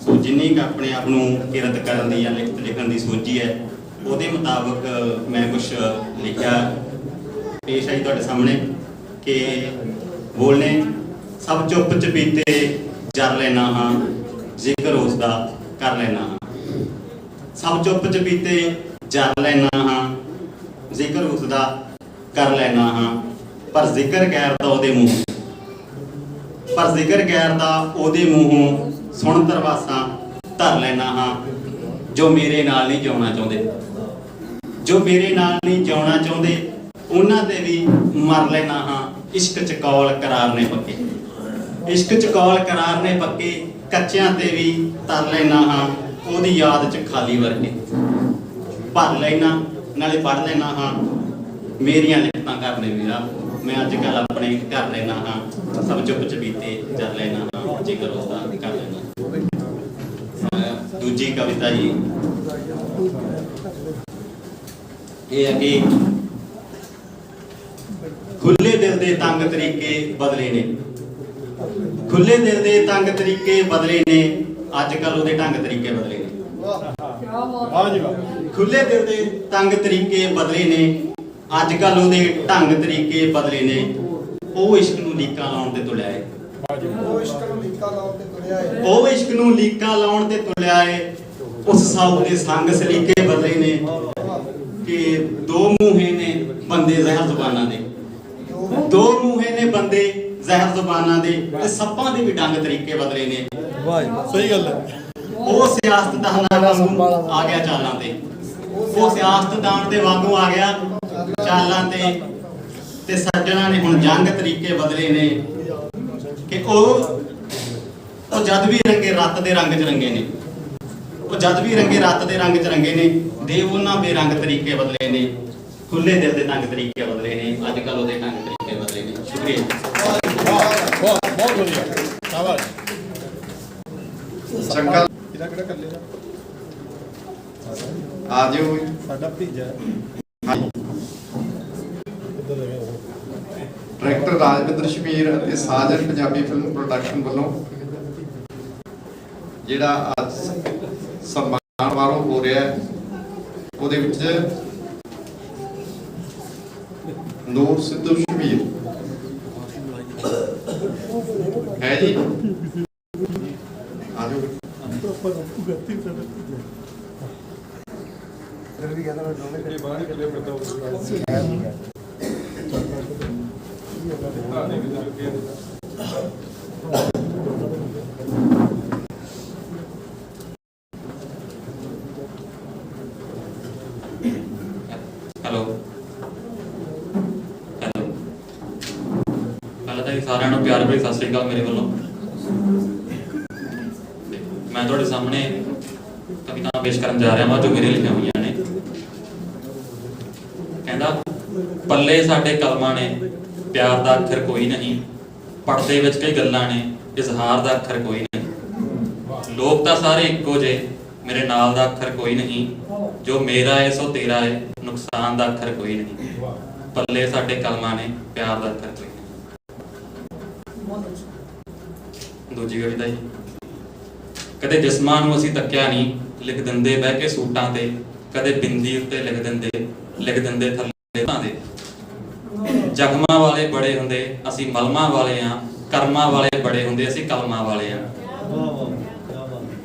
ਸੋ ਜਿੰਨੀ ਕੁ ਆਪਣੇ ਆਪ ਨੂੰ ਕਿਰਤ ਕਰਨ ਦੀ ਜਾਂ ਲਿਖਤ ਲਿਖਣ ਦੀ ਸੋਚੀ ਹੈ, ਉਹਦੇ ਮੁਤਾਬਕ ਮੈਂ ਕੁਝ ਲਿਖਿਆ। ਪੇਸ਼ ਆਈ ਤੁਹਾਡੇ ਸਾਹਮਣੇ ਕਿ ਬੋਲਨੇ ਸਭ ਚੁੱਪ ਚਪੀਤੇ ਜਰ ਲੈਣਾ ਹਾਂ। ਜ਼ਿਕਰ ਉਸ ਦਾ ਕਰ ਲੈਣਾ ਹਾਂ। ਸਭ ਚੁੱਪ ਚਪੀਤੇ ਜਰ ਲੈਣਾ ਹਾਂ। ਜ਼ਿਕਰ ਉਸ ਦਾ ਕਰ ਲੈਣਾ ਹਾਂ। ਪਰ ਜ਼ਿਕਰ ਗੈਰ ਦਾ ਉਹਦੇ ਮੂੰਹ। ਪਰ ਜ਼ਿਕਰ ਗੈਰ ਦਾ ਉਹਦੇ ਮੂੰਹੋਂ ਸੁਣ ਤਰਵਾਸਾਂ ਧਰ ਲੈਣਾ ਹਾਂ। ਜੋ ਮੇਰੇ ਨਾਲ ਨਹੀਂ ਜਿਉਣਾ ਚਾਹੁੰਦੇ। ਜੋ ਮੇਰੇ ਨਾਲ ਨਹੀਂ ਜਿਉਣਾ ਚਾਹੁੰਦੇ, ਉਹਨਾਂ ਤੇ ਵੀ ਮਰ ਲੈਣਾ ਹਾਂ। ਇਸ਼ਕ ਚ ਕੌਲ ਕਰਾਰ ਨੇ ਪੱਕੇ। ਇਸ਼ਕ ਚ ਕੌਲ ਕਰਾਰ ਨੇ ਪੱਕੇ। ਕੱਚਿਆਂ ਤੇ ਵੀ ਤਰ ਲੈਣਾ ਹਾਂ, ਉਹਦੀ ਯਾਦ ਚ ਖਾਲੀ ਵਰਗੇ। ਭਰ ਲੈਣਾ ਨਾਲੇ ਪੜ ਲੈਣਾ ਹਾਂ। ਮੇਰੀਆਂ ਲਿਖਤਾਂ ਕਰਨੇ ਮੇਰਾ ਮੈਂ ਅੱਜ ਕੱਲ ਆਪਣੇ ਕਰ ਲੈਣਾ ਹਾਂ। ਸਭ ਚੁੱਪ ਚਪੀਤੇ ਚੱਲ ਲੈਣਾ ਹਾਂ। ਜਿਕਰ ਉਸਦਾ ਕਰ ਲੈਣਾ ਦੂਜੀ ਕਵਿਤਾ ਜੀ। ਇਹ ਹੈ ਕਿ ਖੁੱਲੇ ਦਿਲ ਦੇ ਤੰਗ ਤਰੀਕੇ ਬਦਲੇ ਨੇ। ਖੁੱਲੇ ਦਿਲ ਦੇ ਤੰਗ ਤਰੀਕੇ ਬਦਲੇ ਨੇ ਅੱਜ ਕੱਲ ਉਹਦੇ ਢੰਗ ਤਰੀਕੇ ਬਦਲੇ ਨੇ। ਵਾਹ ਜੀ ਵਾਹ। ਖੁੱਲੇ ਦਿਲ ਦੇ ਤੰਗ ਤਰੀਕੇ ਬਦਲੇ ਨੇ ਅੱਜ ਕੱਲ ਉਹਦੇ ਢੰਗ ਤਰੀਕੇ ਬਦਲੇ ਨੇ ਉਹ ਇਸ਼ਕ ਨੂੰ ਲੀਕਾਂ ਲਾਉਣ ਤੇ ਤੁਲਿਆ ਏ। ਉਹ ਇਸ਼ਕ ਨੂੰ ਲੀਕਾ ਲਾਉਣ ਤੇ ਤੁਰਿਆ ਏ। ਉਹ ਇਸ਼ਕ ਨੂੰ ਲੀਕਾਂ ਲਾਉਣ ਤੇ ਤੁਲਿਆ ਏ ਉਸ ਸਾਊ ਦੇ ਸੰਗ ਸਲੀਕੇ ਬਦਲੇ ਨੇ ਕਿ ਦੋ ਮੂੰਹੇ ਨੇ ਬੰਦੇ ਜ਼ਹਿਰ ਜ਼ੁਬਾਨਾਂ ਦੇ। ਦੋ ਮੂੰਹੇ ਨੇ ਬੰਦੇ ਜ਼ਹਿਰ ਜ਼ੁਬਾਨਾਂ ਦੇ ਤੇ ਸੱਪਾਂ ਦੇ ਵੀ ਡੰਗ ਤਰੀਕੇ ਬਦਲੇ ਨੇ। ਸਹੀ ਗੱਲ ਹੈ। ਉਹ ਸਿਆਸਤਦਾਨਾਂ ਵਾਂਗੂ ਆ ਗਿਆ ਚਾਲਾਂ ਤੇ। ਉਹ ਸਿਆਸਤਦਾਨ ਦੇ ਵਾਂਗੂ ਆ ਗਿਆ ਚਾਲਾਂ ਤੇ ਤੇ ਸੱਜਣਾ ਨੇ ਹੁਣ ਜੰਗ ਤਰੀਕੇ ਬਦਲੇ ਨੇ ਕਿ ਉਹ ਉਹ ਜਦ ਵੀ ਰੰਗੇ ਰੱਤ ਦੇ ਰੰਗ 'ਚ ਰੰਗੇ ਨੇ। ਉਹ ਜਦ ਵੀ ਰੰਗੇ ਰੱਤ ਦੇ ਰੰਗ 'ਚ ਰੰਗੇ ਨੇ ਦੇਵ ਉਹਨਾਂ ਬੇਰੰਗ ਤਰੀਕੇ ਬਦਲੇ ਨੇ। ਖੁੱਲੇ ਦਿਲ ਦੇ ਢੰਗ ਤਰੀਕੇ ਬਦਲੇ ਨੇ ਅੱਜ ਕੱਲ ਉਹਦੇ ਢੰਗ ਤਰੀਕੇ ਬਦਲੇ ਨੇ। ਸ਼ੁਕਰੀਆ ਬਹੁਤ ਬਹੁਤ ਵਧੀਆ ਸ਼ਾਬਾਸ਼ ਚੰਗਾ। ਇਹਦਾ ਕਿਹੜਾ ਕਰ ਲਿਆ ਆ ਜਿਓ ਸਾਡਾ ਭਤੀਜਾ ਡਾਇਰੈਕਟਰ ਰਾਜਵਿੰਦਰ ਸ਼ਮੀਰ ਅਤੇ ਸਾਜਨ ਪੰਜਾਬੀ ਫਿਲਮ ਪ੍ਰੋਡਕਸ਼ਨ ਵੱਲੋਂ ਜਿਹੜਾ ਅੱਜ ਸਨਮਾਨ ਸਮਾਰੋਹ ਹੋ ਰਿਹਾ ਹੈ ਉਹਦੇ ਵਿੱਚ ਨੂਰ ਸਿੱਧੂ ਸ਼ਮੀਰ ਹੈ ਜੀ ਆ ਜਾਓ ਫਿਰ ਵੀ ਕਹਿੰਦਾ ਮੈਂ ਦੋਵੇਂ ਇਹ ਬਾਹਰ ਨਿਕਲੇ ਫਿਰਦਾ ਉਹ ਹੈਲੋ ਹੈਲੋ ਪਹਿਲਾਂ ਤਾਂ ਜੀ ਸਾਰਿਆਂ ਸਤਿ ਸ੍ਰੀ ਅਕਾਲ ਮੇਰੇ ਵੱਲੋਂ। ਮੈਂ ਤੁਹਾਡੇ ਸਾਹਮਣੇ ਕਵਿਤਾ ਪੇਸ਼ ਕਰਨ ਜਾ ਰਿਹਾ ਹਾਂ ਜੋ ਮੇਰੇ ਲਿਖੀਆਂ ਹੋਈਆਂ ਨੇ। ਕਹਿੰਦਾ, ਪੱਲੇ ਸਾਡੇ ਕਲਮਾਂ ਨੇ, ਪਿਆਰ ਦਾ ਅੱਖਰ ਕੋਈ ਨਹੀਂ। ਪੜਦੇ ਵਿੱਚ ਕਈ ਗੱਲਾਂ ਨੇ, ਇਜ਼ਹਾਰ ਦਾ ਅੱਖਰ ਕੋਈ ਨਹੀਂ। ਲੋਕ ਤਾਂ ਸਾਰੇ ਇੱਕੋ ਜੇ ਮੇਰੇ ਨਾਲ ਦਾ ਅੱਖਰ ਕੋਈ ਨਹੀਂ। ਜੋ ਮੇਰਾ ਹੈ ਸੋ ਤੇਰਾ ਏ, ਨੁਕਸਾਨ ਦਾ ਅੱਖਰ ਕੋਈ ਨਹੀਂ। ਪੱਲੇ ਸਾਡੇ ਕਲਮਾਂ ਨੇ, ਪਿਆਰ ਦਾ ਅੱਖਰ ਕੋਈ ਨਹੀਂ ਦੂਜੀ ਕਵਿਤਾ ਜੀ ਕਦੇ ਜਿਸਮਾਂ ਨੂੰ ਅਸੀਂ ਤੱਕਿਆ ਨਹੀਂ, ਲਿਖ ਦਿੰਦੇ ਬਹਿ ਕੇ ਸੂਟਾਂ ਤੇ, ਕਦੇ ਬਿੰਦੀ ਉੱਤੇ ਲਿਖ ਦਿੰਦੇ ਲਿਖ ਦਿੰਦੇ ਥੱਲੇ ਤਾਂ ਦੇ। ਜ਼ਖਮਾਂ ਵਾਲੇ ਬੜੇ ਹੁੰਦੇ, ਅਸੀਂ ਮਲਮਾਂ ਵਾਲੇ ਆ, ਕਰਮਾਂ ਵਾਲੇ ਬੜੇ ਹੁੰਦੇ, ਅਸੀਂ ਕਲਮਾਂ ਵਾਲੇ ਆ।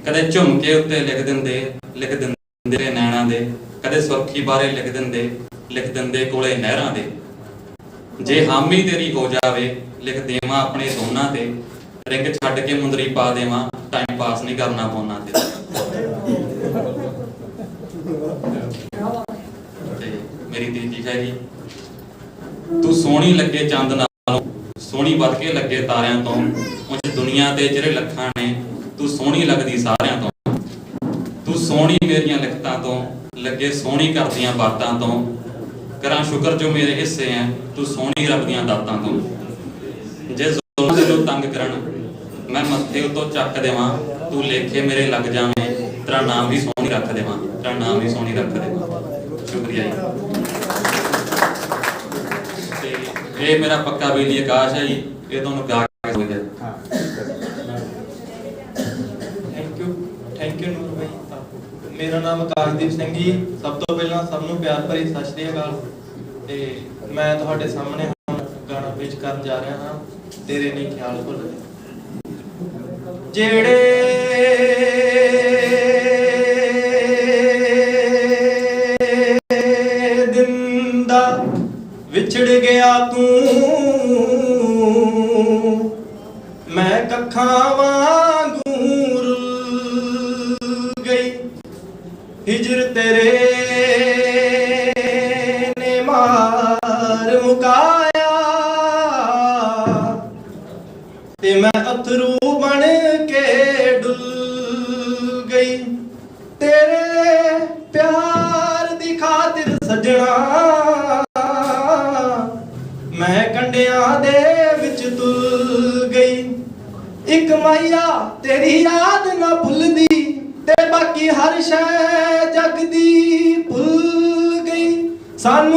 ਕਦੇ ਝੁਮਕੇ ਉੱਤੇ ਲਿਖ ਦਿੰਦੇ ਲਿਖ ਦਿੰਦੇ ਨੈਣਾਂ ਦੇ, ਕਦੇ ਸੁਰਖੀ ਬਾਰੇ ਲਿਖ ਦਿੰਦੇ ਲਿਖ ਦਿੰਦੇ ਕੋਲੇ ਨਹਿਰਾਂ ਦੇ। ਜੇ ਹਾਮੀ ਤੇਰੀ ਹੋ ਜਾਵੇ, ਲਿਖ ਦੇਵਾਂ ਆਪਣੇ ਦੋਨਾਂ ਤੇ। ਰਿੰਗ ਛੱਡ ਕੇ ਮੁੰਦਰੀ ਪਾ ਦੇਵਾਂ ਟਾਈਮ ਪਾਸ ਨਹੀਂ ਕਰਨਾ ਫੋਨਾਂ ਤੇ। ਮੇਰੀ ਤੀਜੀ ਸ਼ਾਇਰੀ ਤੂੰ ਸੋਹਣੀ ਲੱਗੇ ਚੰਦ ਨਾਲੋਂ, ਸੋਹਣੀ ਵੱਧ ਕੇ ਲੱਗੇ ਤਾਰਿਆਂ ਤੋਂ, ਉਂਝ ਦੁਨੀਆ ਤੇ ਜਿਹੜੇ ਲੱਖਾਂ ਨੇ, ਤੂੰ ਸੋਹਣੀ ਲੱਗਦੀ ਸਾਰਿਆਂ ਤੋਂ। ਤੂੰ ਸੋਹਣੀ ਮੇਰੀਆਂ ਲਿਖਤਾਂ ਤੋਂ, ਲੱਗੇ ਸੋਹਣੀ ਕਰਦੀਆਂ ਬਾਤਾਂ ਤੋਂ। ਕਰਾਂ ਸ਼ੁਕਰ ਜੋ ਮੇਰੇ ਹਿੱਸੇ ਐ, ਤੂੰ ਸੋਹਣੀ ਰੱਬ ਦੀਆਂ ਦਾਤਾਂ ਤੋਂ। ਜੇ ਜ਼ੁਲਮ ਦੇ ਤੰਗ ਕਰਨ। ਮੈਂ ਮੱਥੇ ਉਤੋਂ ਚੱਕ ਦੇਵਾਂ, ਤੂੰ ਲੇਖੇ ਮੇਰੇ ਲੱਗ ਜਾਵੇਂ, ਤੇਰਾ ਨਾਮ ਵੀ ਸੋਹਣੀ ਰੱਖ ਦੇਵਾਂ, ਤੇਰਾ ਨਾਮ ਵੀ ਸੋਹਣੀ ਰੱਖ ਦੇਵਾਂ। ਸ਼ੁਕਰੀਆ ਜੀ। ਤੇ ਇਹ ਮੇਰਾ ਪੱਕਾ ਬੇਲੀ ਆਕਾਸ਼ ਹੈ ਜੀ, ਇਹ ਤੁਹਾਨੂੰ ਗਾ ਕੇ ਹੋ ਜਾਏ thank you thank you Noor ਭਾਈ। ਮੇਰਾ ਨਾਮ ਆਕਾਸ਼ਦੀਪ ਸਿੰਘ ਜੀ। ਸਭ ਤੋਂ ਪਹਿਲਾਂ ਸਭ ਨੂੰ ਪਿਆਰ ਭਰੀ ਸਤਿ ਸ਼੍ਰੀ ਅਕਾਲ। ਤੇ ਮੈਂ ਤੁਹਾਡੇ ਸਾਹਮਣੇ ਹੁਣ ਕਰਨ ਜਾ ਰਿਹਾ ਹਾਂ ਤੇਰੇ ਨਹੀਂ ਖਿਆਲ ਭੁੱਲਦੇ ਜਿਹੜੇ ਦਿਨ ਦਾ ਵਿਛੜ ਗਿਆ ਤੂੰ, ਮੈਂ ਕੱਖਾਂ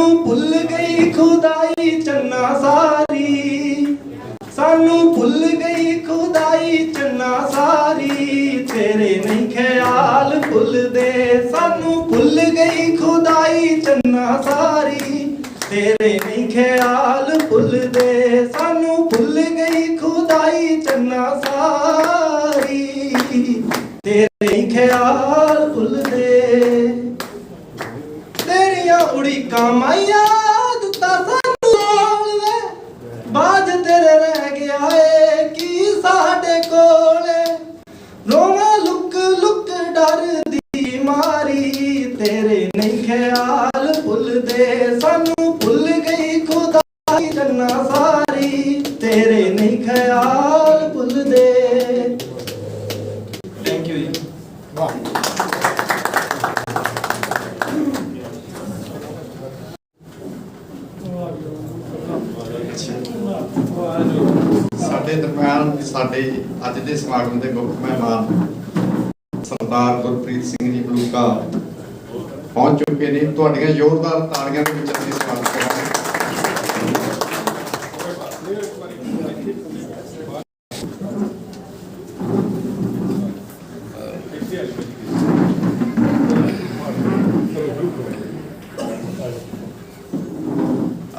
ਸਾਨੂੰ ਭੁੱਲ ਗਈ ਖੁਦਾਈ ਚੰਨਾ ਸਾਰੀ। ਸਾਨੂੰ ਭੁੱਲ ਗਈ ਖੁਦਾਈ ਚੰਨਾ ਸਾਰੀ। ਤੇਰੇ ਨਹੀਂ ਖਿਆਲ ਭੁੱਲਦੇ। ਸਾਨੂੰ ਭੁੱਲ ਗਈ ਖੁਦਾਈ ਚੰਨਾ ਸਾਰੀ। ਤੇਰੇ ਨਹੀਂ ਖਿਆਲ ਭੁੱਲਦੇ। ਸਾਨੂੰ ਭੁੱਲ ਗਈ ਖੁਦਾਈ ਚੰਨਾ ਸਾਰੀ। ਤੇਰੇ ਨਹੀਂ ਖਿਆਲ ਭੁੱਲਦੇ। ਉੜੀਕਾਂ ਮਾਇਆ ਦਿੱਤਾ ਸਾਨੂੰ ਵੇ ਬਾਜ ਤੇਰੇ ਰਹਿ ਗਿਆ ਏ, ਕੀ ਸਾਡੇ ਕੋਲ? ਰੋਵਾਂ ਲੁੱਕ ਲੁੱਕ ਡਰਦੀ ਮਾਰੀ, ਤੇਰੇ ਨਹੀਂ ਖਿਆਲ ਭੁੱਲਦੇ। ਸਾਨੂੰ ਭੁੱਲ ਗਈ ਖੁਦਾਈ ਜੰਨਾ ਸਾਰੀ, ਤੇਰੇ ਨਹੀਂ ਖਿਆਲ ਭੁੱਲਦੇ ਸਾਡੇ ਦਰਮਿਆਨ ਸਾਡੇ ਅੱਜ ਸਮਾਗਮ ਦੇ ਮੁੱਖ ਮਹਿਮਾਨ ਸਰਦਾਰ ਗੁਰਪ੍ਰੀਤ ਸਿੰਘ ਜੀ ਬਲੂਕਾ ਪਹੁੰਚ ਚੁੱਕੇ ਨੇ। ਤੁਹਾਡੀਆਂ ਜ਼ੋਰਦਾਰ ਤਾੜੀਆਂ ਦੇ ਵਿੱਚ ਅਸੀਂ ਸਵਾਗਤ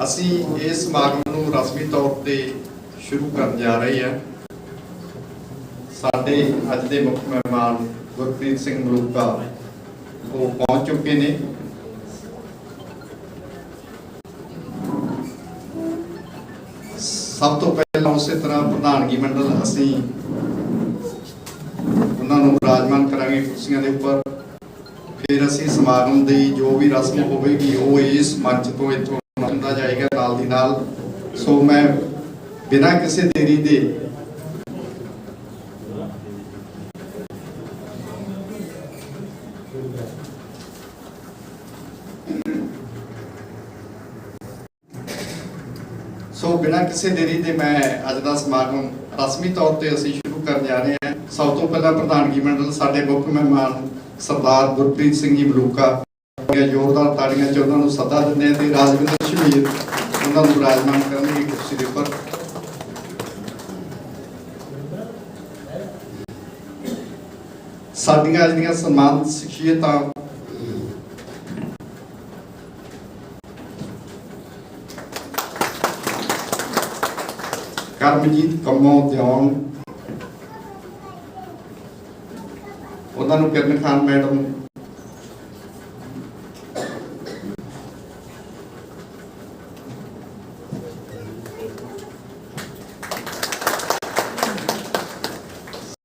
ਅਸੀਂ ਇਸ ਸਮਾਗਮ ਨੂੰ ਰਸਮੀ ਤੌਰ ਤੇ ਸ਼ੁਰੂ ਕਰਨ ਜਾ ਰਹੇ ਹਾਂ। ਸਾਡੇ ਅੱਜ ਦੇ ਮੁੱਖ ਮਹਿਮਾਨ ਗੁਰਪ੍ਰੀਤ ਸਿੰਘ ਮਲੂਕਾ ਉਹ ਪਹੁੰਚ ਚੁੱਕੇ ਨੇ। ਸਭ ਤੋਂ ਪਹਿਲਾਂ ਉਸੇ ਤਰ੍ਹਾਂ ਪ੍ਰਧਾਨਗੀ ਮੰਡਲ ਅਸੀਂ ਉਹਨਾਂ ਨੂੰ ਵਿਰਾਜਮਾਨ ਕਰਾਂਗੇ ਕੁਰਸੀਆਂ ਦੇ ਉੱਪਰ। ਫਿਰ ਅਸੀਂ ਸਮਾਗਮ ਦੀ ਜੋ ਵੀ ਰਸਮ ਹੋਵੇਗੀ ਉਹ ਇਸ ਮੰਚ ਤੋਂ ਇੱਥੋਂ ਹੁੰਦਾ ਜਾਏਗਾ ਨਾਲ ਦੀ ਨਾਲ। ਸੋ ਮੈਂ ਬਿਨਾਂ ਕਿਸੇ ਦੇਰੀ ਦੇ ਸੋ ਬਿਨਾਂ ਕਿਸੇ ਦੇਰੀ ਦੇ ਮੈਂ ਅੱਜ ਦਾ ਸਮਾਗਮ ਰਸਮੀ ਤੌਰ ਤੇ ਅਸੀਂ ਸ਼ੁਰੂ ਕਰਨ ਜਾ ਰਹੇ ਹਾਂ। ਸਭ ਤੋਂ ਪਹਿਲਾਂ ਪ੍ਰਧਾਨਗੀ ਮੰਡਲ, ਸਾਡੇ ਮੁੱਖ ਮਹਿਮਾਨ ਸਰਦਾਰ ਗੁਰਪ੍ਰੀਤ ਸਿੰਘ ਜੀ ਮਲੂਕਾ ਦੀਆਂ ਜ਼ੋਰਦਾਰ ਤਾੜੀਆਂ ਚ ਉਹਨਾਂ ਨੂੰ ਸੱਦਾ ਦਿੰਦੇ ਹਾਂ ਤੇ ਰਾਜਵਿੰਦਰ ਸ਼ਮੀਰ ਉਹਨਾਂ ਨੂੰ ਵਿਰਾਜਮਾਨ ਕਰਨਗੇ ਕੁਰਸੀ ਦੇ ਉੱਪਰ। ਸਾਡੀਆਂ ਅੱਜ ਦੀਆਂ ਸ਼ਖਸੀਅਤਾਂ ਕਰਮਜੀਤ ਕੰਮੋਂ ਦਿਉਣ ਉਹਨਾਂ ਨੂੰ ਕਿਰਨ ਖਾਨ ਮੈਡਮ।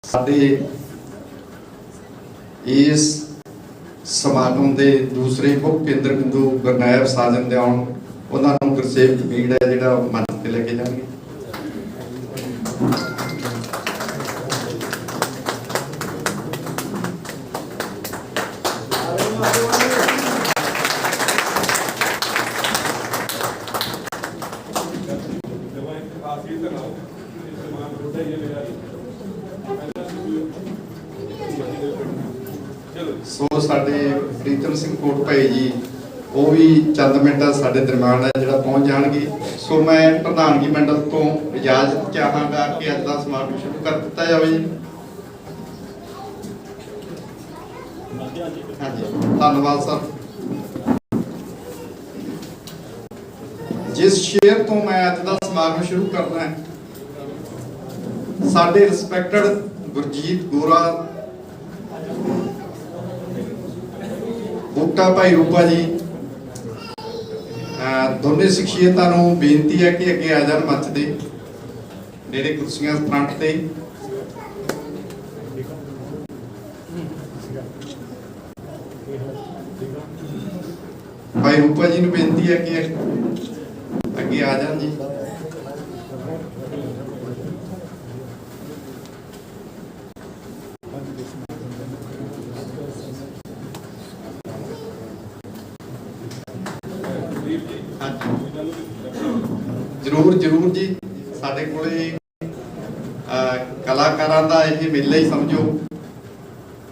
ਸਾਡੇ ਇਸ ਸਮਾਗਮ ਦੇ ਦੂਸਰੇ ਮੁੱਖ ਕੇਂਦਰ ਬਿੰਦੂ ਗੁਰਨਾਇਬ ਸਾਜਨ ਦਿਉਣ ਉਹਨਾਂ ਨੂੰ ਗੁਰਸੇਵਕ ਬੀੜ ਹੈ ਜਿਹੜਾ ਮੰਚ ਤੇ ਲੈ ਕੇ ਜਾਣਗੇ। ਸੋ ਸਾਡੇ ਪ੍ਰੀਤਮ ਸਿੰਘ ਕੋਟ ਭਾਈ ਜੀ, ਉਹ ਵੀ ਚੰਦ ਮਿੰਟਾਂ ਸਾਡੇ ਦਰਮਿਆਨ ਹੈ ਜਿਹੜਾ ਪਹੁੰਚ ਜਾਣਗੇ। ਸੋ ਮੈਂ ਪ੍ਰਧਾਨਗੀ ਮੰਡਲ ਤੋਂ ਇਜਾਜ਼ਤ ਚਾਹਾਂਗਾ ਕਿ ਅੱਜ ਦਾ ਸਮਾਗਮ ਸ਼ੁਰੂ ਕਰ ਦਿੱਤਾ ਜਾਵੇ ਜੀ। ਹਾਂਜੀ, ਧੰਨਵਾਦ ਸਰ। ਜਿਸ ਸ਼ੇਅਰ ਤੋਂ ਮੈਂ ਅੱਜ ਦਾ ਸਮਾਗਮ ਸ਼ੁਰੂ ਕਰਨਾ ਹੈ, ਸਾਡੇ ਰਿਸਪੈਕਟਡ ਗੁਰਜੀਤ ਗੋਰਾ, ਬੂਟਾ ਭਾਈ ਰੂਪਾ ਜੀ ਦੋਨੇ ਸ਼ਖਸੀਅਤਾਂ ਨੂੰ ਬੇਨਤੀ ਹੈ ਕਿ ਅੱਗੇ ਆ ਜਾਣ ਮੱਚ ਦੇ ਨੇੜੇ ਕੁਰਸੀਆਂ ਫਰੰਟ ਤੇ ਭਾਈ ਰੂਪਾ ਜੀ ਨੂੰ ਬੇਨਤੀ ਹੈ ਕਿ ਅੱਗੇ ਆ ਜਾਣ ਜੀ। ਜਰੂਰ ਜਰੂਰ ਜੀ। ਸਾਡੇ ਕੋਲੇ ਕਲਾਕਾਰਾਂ ਦਾ ਇਹ ਮੇਲਾ ਹੀ ਸਮਝੋ।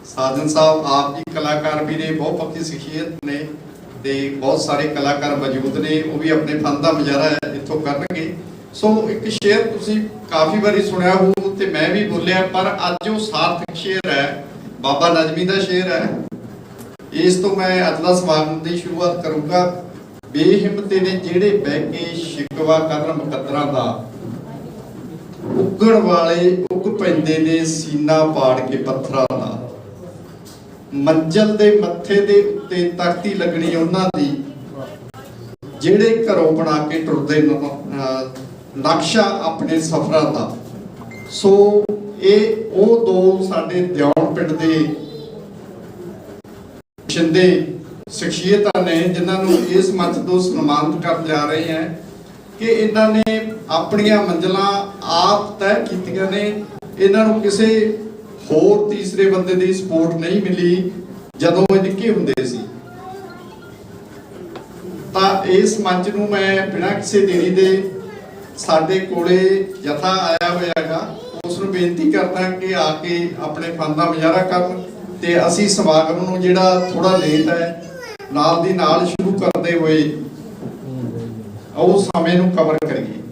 ਸਾਜਨ ਸਾਹਿਬ ਆਪ ਜੀ ਕਲਾਕਾਰ ਵੀ ਨੇ, ਬਹੁਤ ਪੱਕੀ ਸ਼ਖਸੀਅਤ ਨੇ ਤੇ ਬਹੁਤ ਸਾਰੇ ਕਲਾਕਾਰ ਮੌਜੂਦ ਨੇ, ਉਹ ਵੀ ਆਪਣੇ ਫਨ ਦਾ ਮੁਜ਼ਾਹਰਾ ਇੱਥੋਂ ਕਰਨਗੇ। ਸੋ ਇੱਕ ਸ਼ੇਰ ਤੁਸੀਂ ਕਾਫੀ ਵਾਰੀ ਸੁਣਿਆ ਹੋਊ ਤੇ ਮੈਂ ਵੀ ਬੋਲਿਆ, ਪਰ ਅੱਜ ਉਹ ਸਾਰਥਕ ਸ਼ੇਰ ਹੈ, ਬਾਬਾ ਨਜਮੀ ਦਾ ਸ਼ੇਰ ਹੈ। ਇਸ ਤੋਂ ਮੈਂ ਅੱਜ ਦਾ ਸਮਾਗਮ ਦੀ ਸ਼ੁਰੂਆਤ ਕਰੂੰਗਾ। ਬੇਹਿੰਮਤੇ ਨੇ ਜਿਹੜੇ ਬਹਿ ਕੇ ਸ਼ਿਕਵਾ ਕਰਨ ਮੁਕੱਦਰਾਂ ਦਾ ਉੱਗਣ ਵਾਲੇ ਉੱਗ ਪੈਂਦੇ ਨੇ ਸੀਨਾ ਪਾੜ ਕੇ ਪੱਥਰਾਂ ਦਾ ਮੰਜ਼ਲ ਦੇ ਮੱਥੇ ਦੇ ਉੱਤੇ ਤਖਤੀ ਲੱਗਣੀ ਉਹਨਾਂ ਦੀ। ਜਿਹੜੇ ਘਰੋਂ ਬਣਾ ਕੇ ਟੁਰਦੇ ਨਕਸ਼ਾ ਆਪਣੇ ਸਫ਼ਰਾਂ ਦਾ। ਸੋ ਇਹ, ਉਹ ਦੋ ਸਾਡੇ ਦਿਉਣ ਪਿੰਡ ਦੇ ਸ਼ਿੰਦੇ ਸ਼ਖਸੀਅਤਾਂ ਨੇ, ਜਿਨ੍ਹਾਂ ਨੂੰ ਇਸ ਮੰਚ ਤੋਂ ਸਨਮਾਨਿਤ ਕਰਨ ਜਾ ਰਹੇ ਹਾਂ। ਕਿ ਇਹਨਾਂ ਨੇ ਆਪਣੀਆਂ ਮੰਜ਼ਲਾਂ ਆਪ ਤੈਅ ਕੀਤੀਆਂ ਨੇ। ਇਹਨਾਂ ਨੂੰ ਕਿਸੇ ਹੋਰ ਤੀਸਰੇ ਬੰਦੇ ਦੀ ਸਪੋਰਟ ਨਹੀਂ ਮਿਲੀ ਜਦੋਂ ਇਹ ਨਿੱਕੇ ਹੁੰਦੇ ਸੀ। ਤਾਂ ਇਸ ਮੰਚ ਨੂੰ ਮੈਂ ਬਿਨਾਂ ਕਿਸੇ ਦੇਰੀ ਦੇ ਸਾਡੇ ਕੋਲੇ ਜਥਾ ਆਇਆ ਹੋਇਆ ਹੈਗਾ ਉਸ ਨੂੰ ਬੇਨਤੀ ਕਰਦਾ ਕਿ ਆ ਕੇ ਆਪਣੇ ਫਨ ਦਾ ਮੁਜ਼ਾਹਰਾ ਕਰਨ ਤੇ ਅਸੀਂ ਸਮਾਗਮ ਨੂੰ ਜਿਹੜਾ ਥੋੜਾ ਲੇਟ ਹੈ, ਨਾਲ ਦੀ ਨਾਲ ਸ਼ੁਰੂ ਕਰਦੇ ਹੋਏ ਉਹ ਸਮੇਂ ਨੂੰ ਕਵਰ ਕਰੀਏ